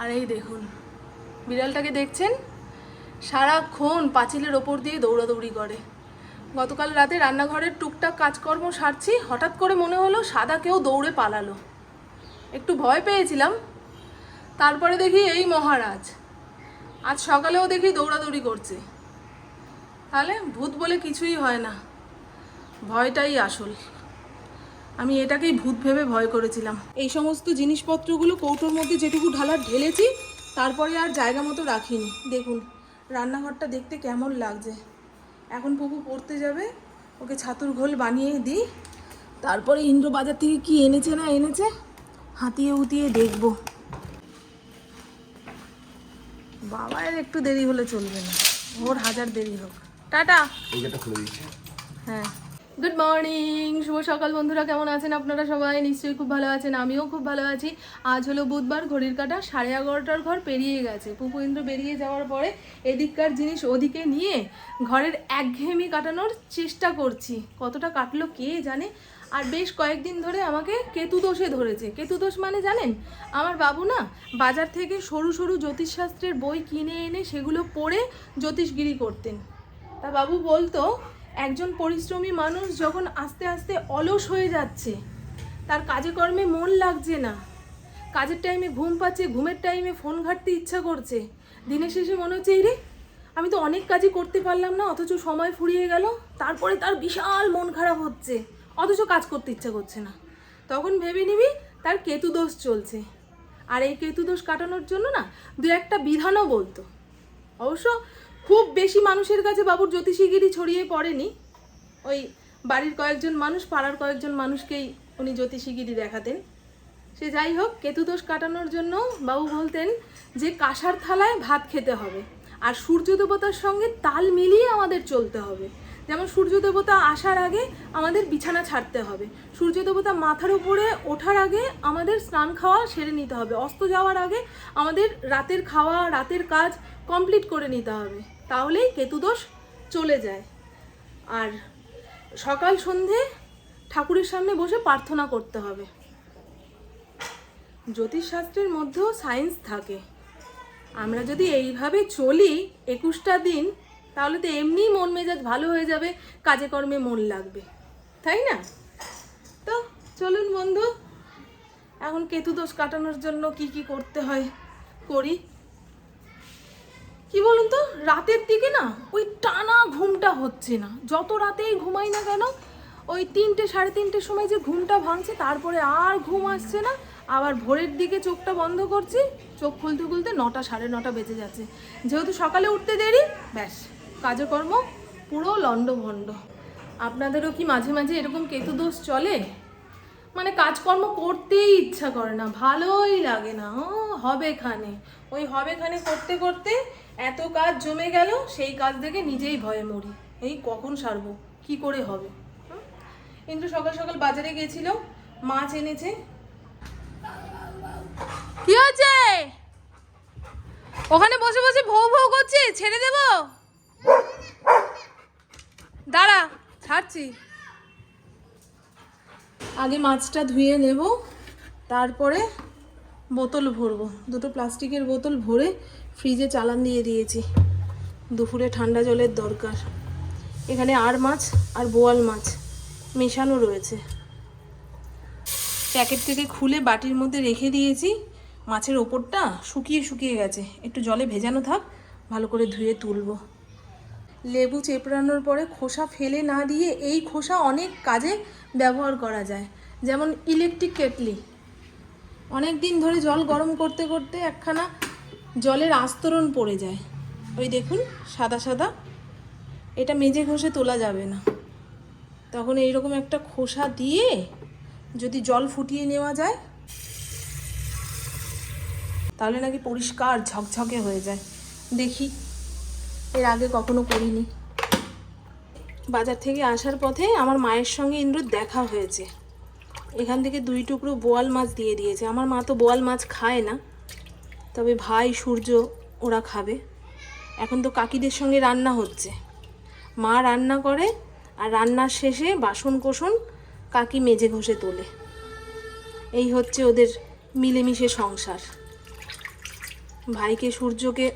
আর এই দেখুন, বিড়ালটাকে দেখছেন? সারাক্ষণ পাঁচিলের ওপর দিয়ে দৌড়াদৌড়ি করে। গতকাল রাতে রান্নাঘরের টুকটাক কাজকর্ম সারছি, হঠাৎ করে মনে হলো সাদা কেউ দৌড়ে পালালো। একটু ভয় পেয়েছিলাম। তারপরে দেখি এই মহারাজ। আজ সকালেও দেখি দৌড়াদৌড়ি করছে। তাহলে ভূত বলে কিছুই হয় না। ভয়টাই আসল। আমি এটাকেই ভূত ভেবে ভয় করেছিলাম। এই সমস্ত জিনিসপত্রগুলো কৌটোর মধ্যে যেটুকু ঢালার ঢেলেছি তারপরে আর জায়গা মতো রাখিনি। দেখুন রান্নাঘরটা দেখতে কেমন লাগছে। এখন পুপু পড়তে যাবে ওকে ছাতুর ঘোল বানিয়ে দিই। তারপরে ইন্দ্র বাজার থেকে কি এনেছে না এনেছে হাতিয়ে উতিয়ে দেখব। বাবার একটু দেরি হলে চলবে না ওর হাজার দেরি হোক। টাটা। হ্যাঁ। গুড মর্নিং শুভ সকাল বন্ধুরা, কেমন আছেন আপনারা সবাই? নিশ্চয়ই খুব ভালো আছেন, আমিও খুব ভালো আছি। আজ হলো বুধবার, ঘড়ির কাটা সাড়ে এগারোটার ঘর পেরিয়ে গেছে। পুপু ইন্দ্র বেরিয়ে যাওয়ার পরে এদিককার জিনিস ওদিকে নিয়ে ঘরের একঘেয়েমি কাটানোর চেষ্টা করছি। কতটা কাটলো কে জানে? আর বেশ কয়েকদিন ধরে আমাকে কেতু দোষে ধরেছে। কেতু দোষ মানে জানেন? আমার বাবু না বাজার থেকে সরু সরু জ্যোতিষশাস্ত্রের বই কিনে এনে সেগুলো পড়ে জ্যোতিষগিরি করতেন। তা বাবু বলতো একজন পরিশ্রমী মানুষ যখন আস্তে আস্তে অলস হয়ে যাচ্ছে, তার কাজে কর্মে মন লাগছে না। কাজের টাইমে ঘুম পাচ্ছে, ঘুমের টাইমে ফোন ঘাটতে ইচ্ছা করছে। দিনের শেষে মনে হচ্ছে, এই রে, আমি তো অনেক কাজই করতে পারলাম না, অথচ সময় ফুরিয়ে গেল। তারপরে তার বিশাল মন খারাপ হচ্ছে, অথচ কাজ করতে ইচ্ছা করছে না। তখন ভেবে নিবি, তার কেতু দোষ চলছে। আর এই কেতু দোষ কাটানোর জন্য না, দু একটা বিধানও বলতো। অবশ্য খুব বেশি মানুষের কাছে বাবুর জ্যোতিষীগিরি ছড়িয়ে পড়েনি। ওই বাড়ির কয়েকজন মানুষ, পাড়ার কয়েকজন মানুষকেই উনি জ্যোতিষীগিরি দেখাতেন। সে যাই হোক কেতু দোষ কাটানোর জন্য বাবু বলতেন যে, কাঁসার থালায় ভাত খেতে হবে আর সূর্য দেবতার সঙ্গে তাল মিলিয়ে আমাদের চলতে হবে। যেমন সূর্য দেবতা আসার আগে আমাদের বিছানা ছাড়তে হবে, সূর্য দেবতা মাথার উপরে ওঠার আগে আমাদের স্নান খাওয়া সেরে নিতে হবে, অস্ত যাওয়ার আগে আমাদের রাতের খাওয়া, রাতের কাজ কমপ্লিট করে নিতে হবে। তাহলেই কেতুদোষ চলে যায়। আর সকাল সন্ধে ঠাকুরের সামনে বসে প্রার্থনা করতে হবে। জ্যোতিষশাস্ত্রের মধ্যেও সায়েন্স থাকে। আমরা যদি এইভাবে চলি একুশটা দিন, তাহলে তো এমনি মন মেজাজ ভালো হয়ে যাবে কাজে কর্মে মন লাগবে। তাই না? তো চলুন বন্ধু, এখন কেতু দোষ কাটানোর জন্য কি কি করতে হয়, করি। কি বলুন তো? রাতের দিকে না, ওই টানা ঘুমটা হচ্ছে না। যত রাতেই ঘুমাই না কেন, ওই তিনটে, সাড়ে তিনটের সময় যে ঘুমটা ভাঙছে, তারপরে আর ঘুম আসছে না। আবার ভোরের দিকে চোখটা বন্ধ করছি, চোখ খুলতে খুলতে নটা, সাড়ে নটা বেজে যাচ্ছে। যেহেতু সকালে উঠতে দেরি, ব্যাস, কাজকর্ম পুরো লণ্ডভণ্ড। আপনাদেরও কি মাঝে মাঝে এরকম কেতু দোষ চলে? মানে কাজকর্ম করতেই ইচ্ছা করে না, ভালোই লাগে না হবে খানে ওই হবে খানে করতে করতে এত কাজ জমে গেল, সেই কাজ দেখে নিজেই ভয়ে মরি। এই কখন সারবো, কি করে হবে? কিন্তু সকাল সকাল বাজারে গেছিল, মাছ এনেছে। কি হচ্ছে ওখানে বসে বসে ভৌ ভৌ করছে ছেড়ে দেব? দাঁড়া, ছাড়ছি। আগে মাছটা ধুয়ে নেব, তারপরে বোতল ভরবো। দুটো প্লাস্টিকের বোতল ভরে ফ্রিজে চালান দিয়ে দিয়েছি। দুপুরে ঠান্ডা জলের দরকার। এখানে আর মাছ আর বোয়াল মাছ মেশানো রয়েছে। প্যাকেট থেকে খুলে বাটির মধ্যে রেখে দিয়েছি। মাছের ওপরটা শুকিয়ে শুকিয়ে গেছে। একটু জলে ভেজানো থাক, ভালো করে ধুয়ে তুলবো। লেবু চেপড়ানোর পরে খোসা ফেলে না দিয়ে এই খোসা অনেক কাজে ব্যবহার করা যায়। যেমন ইলেকট্রিক কেটলি অনেক দিন ধরে জল গরম করতে করতে একখানা জলের আস্তরণ পড়ে যায়। ওই দেখুন, সাদা সাদা। এটা মেজে ঘষে তোলা যাবে না। তখন এইরকম একটা খোসা দিয়ে যদি জল ফুটিয়ে নেওয়া যায়, তাহলে নাকি পরিষ্কার ঝকঝকে হয়ে যায়। দেখি। এর আগে কখনো করিনি বাজার থেকে আসার পথে আমার মায়ের সঙ্গে ইন্দ্রর দেখা হয়েছে। এখান থেকে দুই টুকরো বোয়াল মাছ দিয়ে দিয়েছে। আমার মা তো বোয়াল মাছ খায় না। তবে ভাই, সূর্য, ওরা খাবে। এখন তো কাকিদের সঙ্গে রান্না হচ্ছে। মা রান্না করে আর রান্নার শেষে বাসন কোসন কাকি মেজে ঘষে তোলে। এই হচ্ছে ওদের মিলেমিশে সংসার। ভাইকে সূর্যকে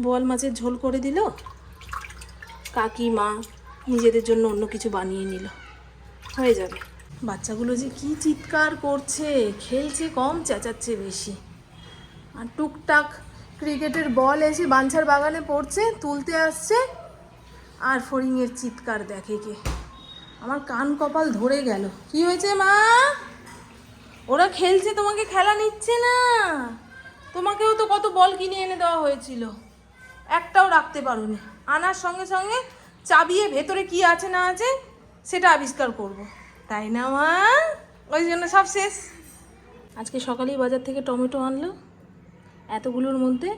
বোয়াল মাছের ঝোল করে দিল। কাকি মা নিজেদের জন্য অন্য কিছু বানিয়ে নিল। হয়ে যাবে। বাচ্চাগুলো যে কি চিৎকার করছে, খেলছে কম, চেঁচাচ্ছে বেশি। আর টুকটাক ক্রিকেটের বল এসে বাঞ্ছার বাগানে পড়ছে, তুলতে আসছে, আর ফড়িংয়ের চিৎকার দেখে কে। আমার কান কপাল ধরে গেল। কি হয়েছে মা? ওরা খেলছে, তোমাকে খেলা নিচ্ছে না। তোমাকেও তো কত বল কিনে এনে দেওয়া হয়েছিল। একটাও রাখতে পারোনি। আনার সঙ্গে সঙ্গে চাবিয়ে ভেতরে কি আছে না আছে সেটা আবিষ্কার করব। তাই না, মা? ওই জন্য সব শেষ। আজকে সকালেই বাজার থেকে টমেটো আনলো এতগুলোর মধ্যে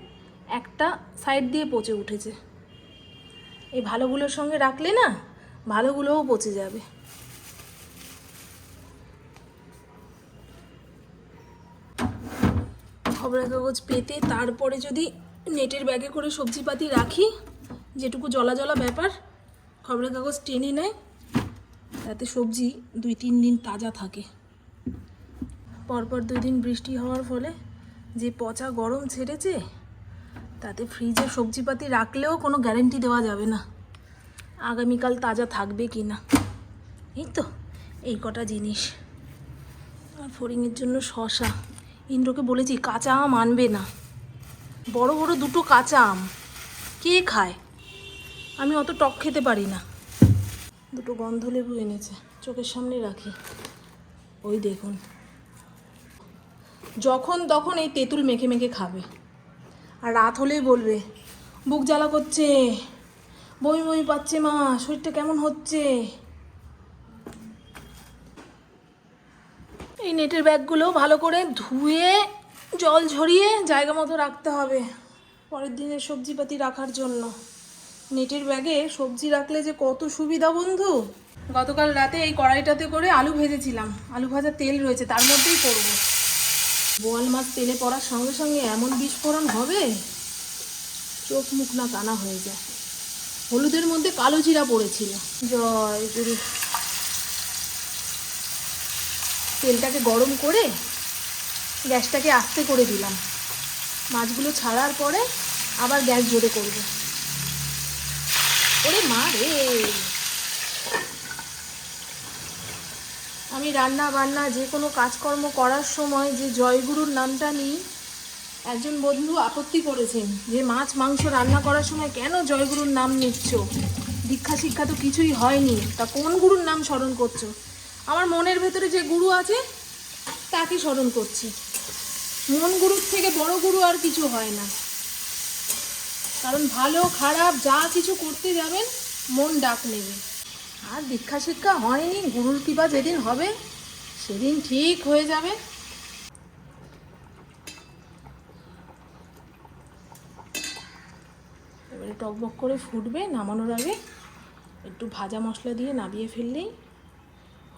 একটা সাইড দিয়ে পচে উঠেছে। এই ভালোগুলোর সঙ্গে রাখলে না ভালোগুলোও পচে যাবে। খবরের কাগজ পেতে তারপরে যদি নেটের ব্যাগে করে সবজিপাতি রাখি, যেটুকু জলা জলা ব্যাপার, খবরের কাগজ টেনে নেয়, তাতে সবজি দুই তিন দিন তাজা থাকে। পরপর দুই দিন বৃষ্টি হওয়ার ফলে যে পচা গরম ছেড়েছে, তাতে ফ্রিজে সবজিপাতি রাখলেও কোনো গ্যারেন্টি দেওয়া যাবে না, আগামীকাল তাজা থাকবে কি না। এই তো, এই কটা জিনিস। আর ফড়িংয়ের জন্য শশা। ইন্দ্রকে বলেছি, কাঁচা আম আনবে না। বড় বড় দুটো কাঁচা আম। কে খায়? আমি অত টক খেতে পারি না। দুটো গন্ধ লেবু এনেছে, চোখের সামনে রাখি। ওই দেখুন। যখন তখন এই তেঁতুল মেখে মেখে খাবে। আর রাত হলেই বলবে, বুক জ্বালা করছে, বমি বমি পাচ্ছে মা, শরীরটা কেমন হচ্ছে? এই নেটের ব্যাগগুলো ভালো করে ধুয়ে জল ঝরিয়ে জায়গা মতো রাখতে হবে পরের দিনের সবজিপাতি রাখার জন্য। নেটের ব্যাগে সবজি রাখলে যে কত সুবিধা বন্ধু? গতকাল রাতে এই কড়াইটাতে করে আলু ভেজেছিলাম। আলু ভাজার তেল রয়েছে, তার মধ্যেই করব। বোয়াল মাছ তেলে পড়ার সঙ্গে সঙ্গে এমন বিস্ফোরণ হবে? চোখ মুখ না কানা হয়ে যায়। হলুদের মধ্যে কালো জিরা পড়েছিল। জয় তেলটাকে গরম করে গ্যাসটাকে আস্তে করে দিলাম। মাছগুলো ছাড়ার পরে আবার গ্যাস জোরে করব। ওরে মা রে! আমি রান্না বান্না যে কোনো কাজকর্ম করার সময় যে জয়গুরুর নামটা নিই, একজন বন্ধু আপত্তি করেছেন যে মাছ, মাংস রান্না করার সময় কেন জয়গুরুর নাম নিচ্ছ? দীক্ষা শিক্ষা তো কিছুই হয়নি। তা কোন গুরুর নাম স্মরণ করছ? আমার মনের ভেতরে যে গুরু আছে, তাকে স্মরণ করছি। মন গুরুর থেকে বড় গুরু আর কিছু হয় না। কারণ ভালো, খারাপ, যা কিছু করতে যাবেন, মন ডাক নেবে। আর দীক্ষা শিক্ষা হয়নি, গুরুর কৃপা যেদিন হবে, সেদিন ঠিক হয়ে যাবে। এবারে টকবক করে ফুটবে, নামানোর আগে একটু ভাজা মশলা দিয়ে নাবিয়ে ফেললেই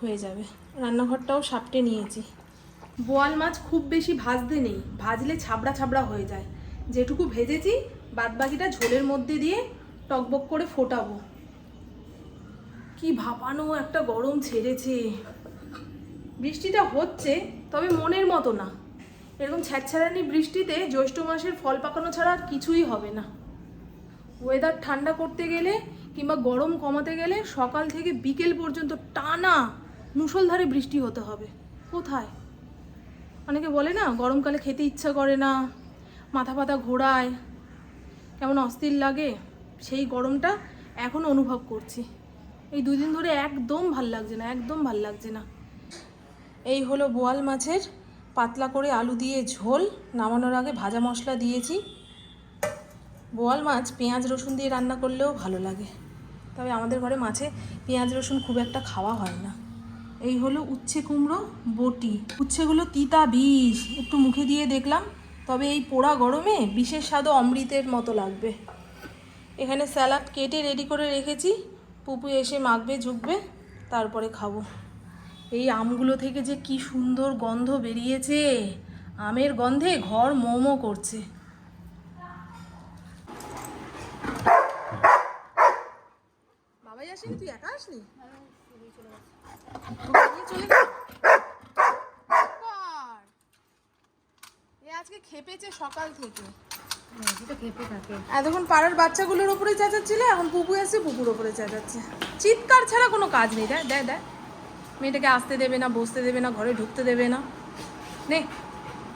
হয়ে যাবে। রান্নাঘরটাও সাপটে নিয়েছি। বোয়াল মাছ খুব বেশি ভাজতে নেই, ভাজলে ছাবড়া ছাবড়া হয়ে যায়। যেটুকু ভেজেছি, বাদবাকিটা ঝোলের মধ্যে দিয়ে টকবক করে ফোটাবো। কি ভাপানো একটা গরম ছেড়েছে। বৃষ্টিটা হচ্ছে, তবে মনের মতো না। এরকম ছ্যাঁচ্ছাড়ানি বৃষ্টিতে জ্যৈষ্ঠ মাসের ফল পাকানো ছাড়া আর কিছুই হবে না। ওয়েদার ঠান্ডা করতে গেলে কিংবা গরম কমাতে গেলে সকাল থেকে বিকেল পর্যন্ত টানা মুষলধারে বৃষ্টি হতে হবে। কোথায়? অনেকে বলে না, গরমকালে খেতে ইচ্ছা করে না, মাথা পাতা ঘোরায়, কেমন অস্থির লাগে। সেই গরমটা এখন অনুভব করছি। এই দুদিন ধরে একদম ভালো লাগছে না, একদম ভালো লাগছে না। এই হলো বোয়াল মাছের পাতলা করে আলু দিয়ে ঝোল। নামানোর আগে ভাজা মশলা দিয়েছি। বোয়াল মাছ পেঁয়াজ, রসুন দিয়ে রান্না করলেও ভালো লাগে। তবে আমাদের ঘরে মাছে পেঁয়াজ, রসুন খুব একটা খাওয়া হয় না। এই হলো উচ্ছে কুমড়ো বটি। উচ্ছেগুলো তিতা বিষ একটু মুখে দিয়ে দেখলাম, তবে এই পোড়া গরমে বিশেষ স্বাদও অমৃতের মতো লাগবে। এখানে স্যালাড কেটে রেডি করে রেখেছি, পুপু এসে মাখবে, ঝুঁকবে, তারপরে খাব। এই আমগুলো থেকে যে কি সুন্দর গন্ধ বেরিয়েছে। আমের গন্ধে ঘর মোমো করছে। বাবাই আসেনি, তুই একা আসলি ও নিয়ে চলে গেল কর। এ আজকে খেপেছে সকাল থেকে। এতক্ষণ পাড়ার বাচ্চাগুলোর উপরে চেঁচাচ্ছিলে এখন পুপু এসে পুকুর উপরে চেঁচাচ্ছে। চিৎকার ছাড়া কোনো কাজ নেই দেয় দেয় দেয় মেয়েটাকে আসতে দেবে না বসতে দেবে না ঘরে ঢুকতে দেবে না। নে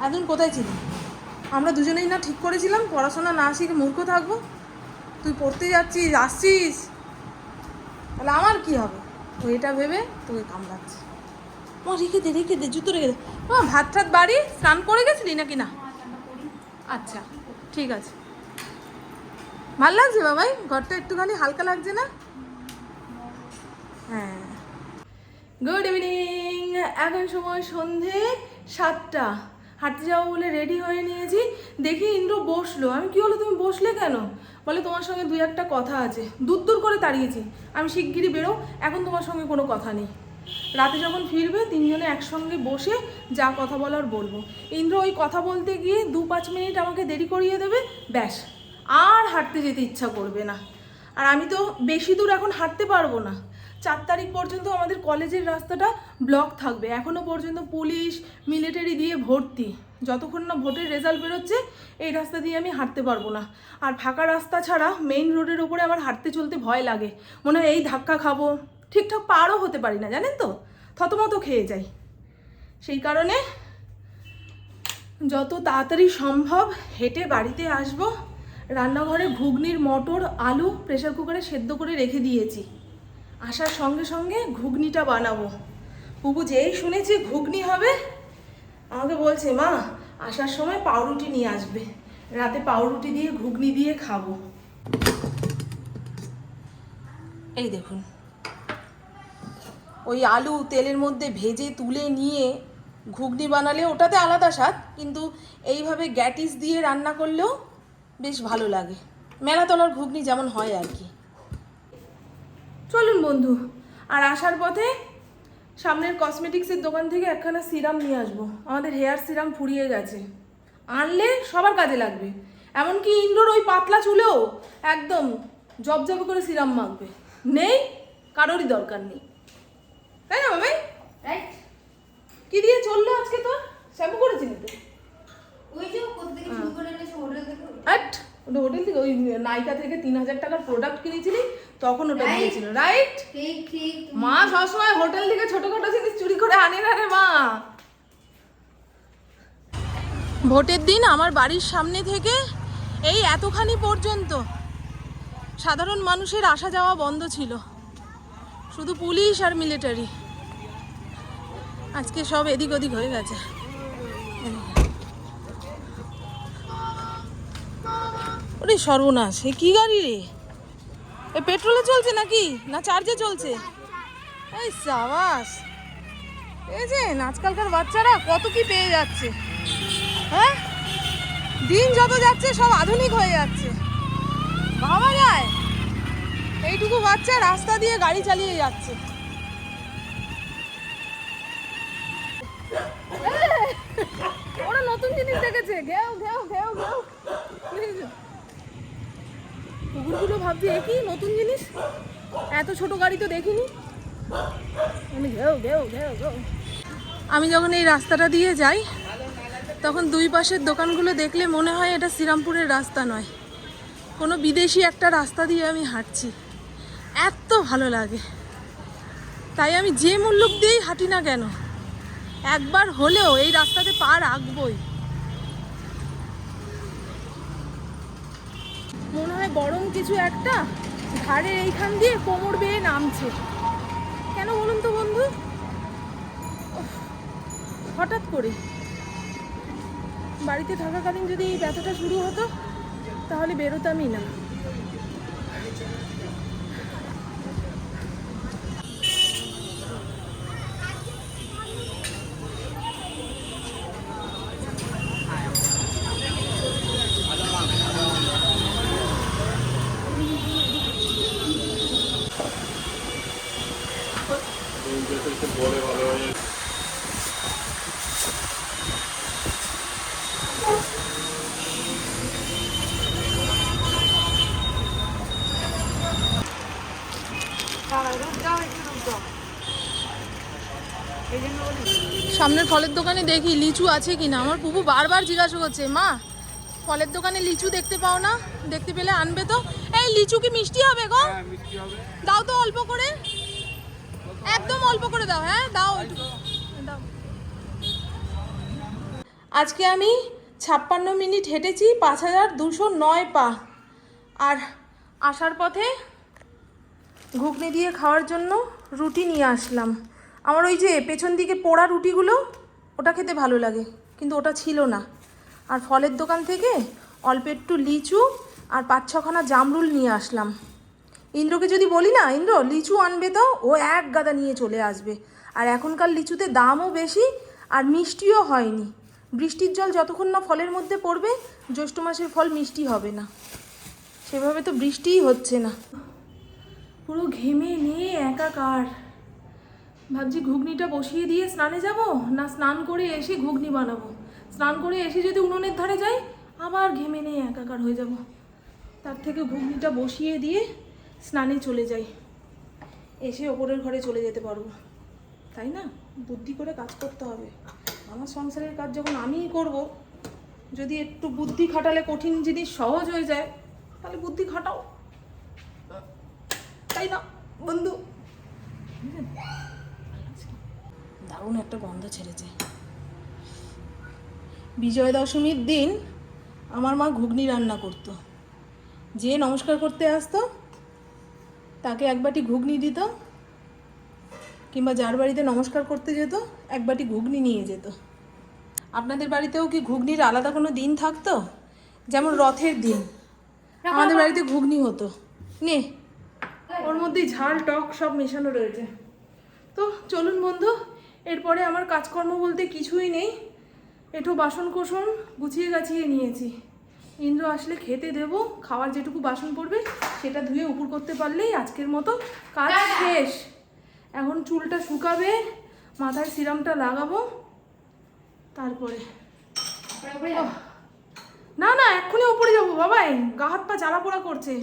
এতদিন কোথায় ছিলি? আমরা দুজনেই না ঠিক করেছিলাম পড়াশোনা না শিখে মূর্খ থাকব। তুই পড়তে যাচ্ছিস আসছিস? তাহলে আমার কি হবে? এটা ভেবে তোকে কামড়াচ্ছে। ও রেখে দে রেখে দে, জুতো রেখে দে। ও ভাত ঠাত বাড়ি? স্নান করে গেছিলি নাকি না? আচ্ছা ঠিক আছে। ভালো লাগছে বাবাই? ঘরটা একটুখানি হালকা লাগছে না? হ্যাঁ। গুড ইভিনিং এখন সময় সন্ধে সাতটা। হাঁটতে যাব বলে রেডি হয়ে নিয়েছি। দেখি ইন্দ্র বসল। আমি কি হলো, তুমি বসলে কেন? বলে, তোমার সঙ্গে দুই একটা কথা আছে। দূর দূর করে তাড়িয়েছি আমি শিগগিরই বেরো। এখন তোমার সঙ্গে কোনো কথা নেই। রাতে যখন ফিরবে, তিনজনে একসঙ্গে বসে যা কথা বলার বলব। ইন্দ্র ওই কথা বলতে গিয়ে দু পাঁচ মিনিট আমাকে দেরি করিয়ে দেবে, ব্যাস। আর হাঁটতে যেতে ইচ্ছা করবে না। আর আমি তো বেশি দূর এখন হাঁটতে পারব না। চার তারিখ পর্যন্ত আমাদের কলেজের রাস্তাটা ব্লক থাকবে। এখনও পর্যন্ত পুলিশ মিলিটারি দিয়ে ভর্তি। যতক্ষণ না ভোটের রেজাল্ট বেরোচ্ছে, এই রাস্তা দিয়ে আমি হাঁটতে পারব না। আর ফাঁকা রাস্তা ছাড়া মেইন রোডের ওপরে আমার হাঁটতে চলতে ভয় লাগে। মনে হয় এই ধাক্কা খাব। ঠিকঠাক পারও হতে পারি না, জানেন তো? থতমত খেয়ে যাই। সেই কারণে যত তাড়াতাড়ি সম্ভব হেঁটে বাড়িতে আসব। রান্নাঘরে ঘুগনির, মটর, আলু প্রেসার কুকারে সেদ্ধ করে রেখে দিয়েছি। আসার সঙ্গে সঙ্গে ঘুগনিটা বানাবো। বুবু যেই শুনেছি ঘুগনি হবে, আমাকে বলছে, মা, আসার সময় পাউরুটি নিয়ে আসবে। রাতে পাউরুটি দিয়ে ঘুগনি দিয়ে খাব। এই দেখুন। ওই আলু তেলের মধ্যে ভেজে তুলে নিয়ে ঘুগনি বানালে ওটাতে আলাদা স্বাদ, কিন্তু এইভাবে গ্যাটিস দিয়ে রান্না করলেও বেশ ভালো লাগে। মেলাতলার ঘুগনি যেমন হয় আর কি। চলুন বন্ধু আর আসার পথে সামনের কসমেটিক্সের দোকান থেকে একখানা সিরাম নিয়ে আসব। আমাদের হেয়ার সিরাম ফুরিয়ে গেছে। আনলে সবার কাজে লাগবে। এমনকি ইন্দ্রর ওই পাতলা চুলেও একদম জবজবে করে সিরাম মাখবে। নেই কারোরই দরকার নেই। তাই না বাবাই? কি দিয়ে চলল আজকে তোর? শ্যাম্পু করেছিলি তো? ওই যে হোটেল থেকে ওটা হোটেল থেকে ওই নাইকা থেকে তিন হাজার টাকার প্রোডাক্ট কিনেছিলি। তখন ওটা. দিয়েছিল রাইট ঠিক ঠিক মা সবসময় হোটেল থেকে ছোটখাটো জিনিস চুরি করে আনে না রে মা। ভোটের দিন আমার বাড়ির সামনে থেকে এই এতখানি পর্যন্ত সাধারণ মানুষের আসা যাওয়া বন্ধ ছিল। শুধু পুলিশ আর মিলিটারি। আজকে সব এদিক ওদিক হয়ে গেছে। ওরে সর্বনাশ এ কি গাড়ি রে? এ পেট্রোলে চলছে নাকি? না চার্জে চলছে? এই সাবাস। যে, আজকালকার বাচ্চারা কত কি পেয়ে যাচ্ছে। হ্যাঁ? দিন যত যাচ্ছে, সব আধুনিক হয়ে যাচ্ছে। ভাবা যায়? এইটুকু বাচ্চা রাস্তা দিয়ে গাড়ি চালিয়ে যাচ্ছে। ওরা নতুন জিনিস দেখেছে। ঘেউ ঘেউ ঘেউ ঘেউ। কুকুরগুলো ভাবছে, এ কি নতুন জিনিস? এত ছোট গাড়ি তো দেখিনি। আমি ঘেউ ঘেউ ঘেউ ঘেউ। আমি যখন এই রাস্তাটা দিয়ে যাই, তখন দুই পাশের দোকানগুলো দেখলে মনে হয় এটা শ্রীরামপুরের রাস্তা নয়। কোনো বিদেশি একটা রাস্তা দিয়ে আমি হাঁটছি। এত ভালো লাগে। তাই আমি যে মুল্লুক দিয়েই হাঁটি না কেন, একবার হলেও এই রাস্তাতে পা রাখবই মনে হয় গরম কিছু একটা ঘাড়ের এইখান দিয়ে কোমর বেয়ে নামছে। কেন বলুন তো বন্ধু? হঠাৎ করে। বাড়িতে থাকাকালীন যদি এই ব্যথাটা শুরু হতো, তাহলে বেরোতামই না। সামনের ফলের দোকানে দেখি লিচু আছে কিনা। আমার পুপু বারবার জিজ্ঞাসা করছে মা ফলের দোকানে লিচু দেখতে পাও না? দেখতে পেলে আনবে তো? এই লিচু কি মিষ্টি হবে গো? হ্যাঁ দাও তো অল্প করে। একদম অল্প করে দাও হ্যাঁ দাও দাও। আজকে আমি ছাপ্পান্ন মিনিট হেঁটেছি পাঁচ হাজার দুশো নয় পা। আর আসার পথে ঘুগনি দিয়ে খাওয়ার জন্য রুটি নিয়ে আসলাম। আমার ওই যে পেছন দিকে পোড়া রুটিগুলো, ওটা খেতে ভালো লাগে, কিন্তু ওটা ছিল না। আর ফলের দোকান থেকে অল্প একটু লিচু আর পাঁচ ছখানা জামরুল নিয়ে আসলাম। ইন্দ্রকে যদি বলি না, ইন্দ্র, লিচু আনবে তো, ও এক গাদা নিয়ে চলে আসবে। আর এখনকার লিচুতে দামও বেশি আর মিষ্টিও হয়নি। বৃষ্টির জল যতক্ষণ না ফলের মধ্যে পড়বে, জ্যৈষ্ঠ মাসের ফল মিষ্টি হবে না। সেভাবে তো বৃষ্টিই হচ্ছে না। পুরো ঘেমে নিয়ে একাকার। ভাবছি ঘুগনিটা বসিয়ে দিয়ে স্নানে যাব না স্নান করে এসে ঘুগনি বানাবো? স্নান করে এসে যদি উনুনের ধারে যাই, আবার ঘেমে নিয়ে একাকার হয়ে যাব। তার থেকে ঘুগনিটা বসিয়ে দিয়ে স্নানে চলে যাই। এসে ওপরের ঘরে চলে যেতে পারব। তাই না? বুদ্ধি করে কাজ করতে হবে। আমার সংসারের কাজ যখন আমিই করব, যদি একটু বুদ্ধি খাটালে কঠিন জিনিস সহজ হয়ে যায়, তাহলে বুদ্ধি খাটাও। তাই না, বন্ধু? দারুণ একটা গন্ধ ছেড়েছে। বিজয় দশমীর দিন আমার মা ঘুগনি রান্না করতো। যে নমস্কার করতে আসতো তাকে এক বাটি ঘুগনি দিত কিংবা যার বাড়িতে নমস্কার করতে যেত এক বাটি ঘুগনি নিয়ে যেত। আপনাদের বাড়িতেও কি ঘুগনির আলাদা কোনো দিন থাকতো? যেমন রথের দিন। আমাদের বাড়িতে ঘুগনি হতো। নে। ওর মধ্যে ঝাল টক সব মেশানো রয়েছে। তো চলুন বন্ধু এরপরে আমার কাজকর্ম বলতে কিছুই নেই। একটু বাসন কোসন গুছিয়ে গাছিয়ে নিয়েছি। ইন্দ্র আসলে খেতে দেব খাওয়ার যেটুকু বাসন পড়বে সেটা ধুয়ে উপর করতে পারলেই আজকের মতো কাজ শেষ। এখন চুলটা শুকাবে মাথায় সিরামটা লাগাবো তারপরে। না না এক্ষুনি ওপরে যাব বাবাই গা হাত পা জ্বালা পোড়া করছে।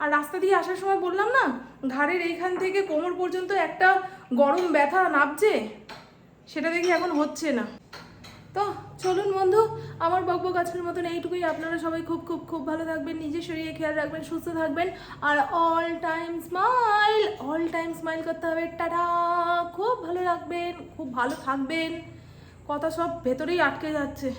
আর রাস্তা দিয়ে আসার সময় বললাম না ঘাড়ের এইখান থেকে কোমর পর্যন্ত একটা গরম ব্যথা নাবছে সেটা দেখি এখন হচ্ছে না। তো চলুন বন্ধু, আমার বকব আজকের মতন এইটুকুই। আপনারা সবাই খুব খুব খুব ভালো থাকবেন, নিজের শরীরে খেয়াল রাখবেন, সুস্থ থাকবেন। আর all time smile all time smile করতে হবে। টাটা! খুব ভালো রাখবেন খুব ভালো থাকবেন। কথা সব ভেতরেই আটকে যাচ্ছে।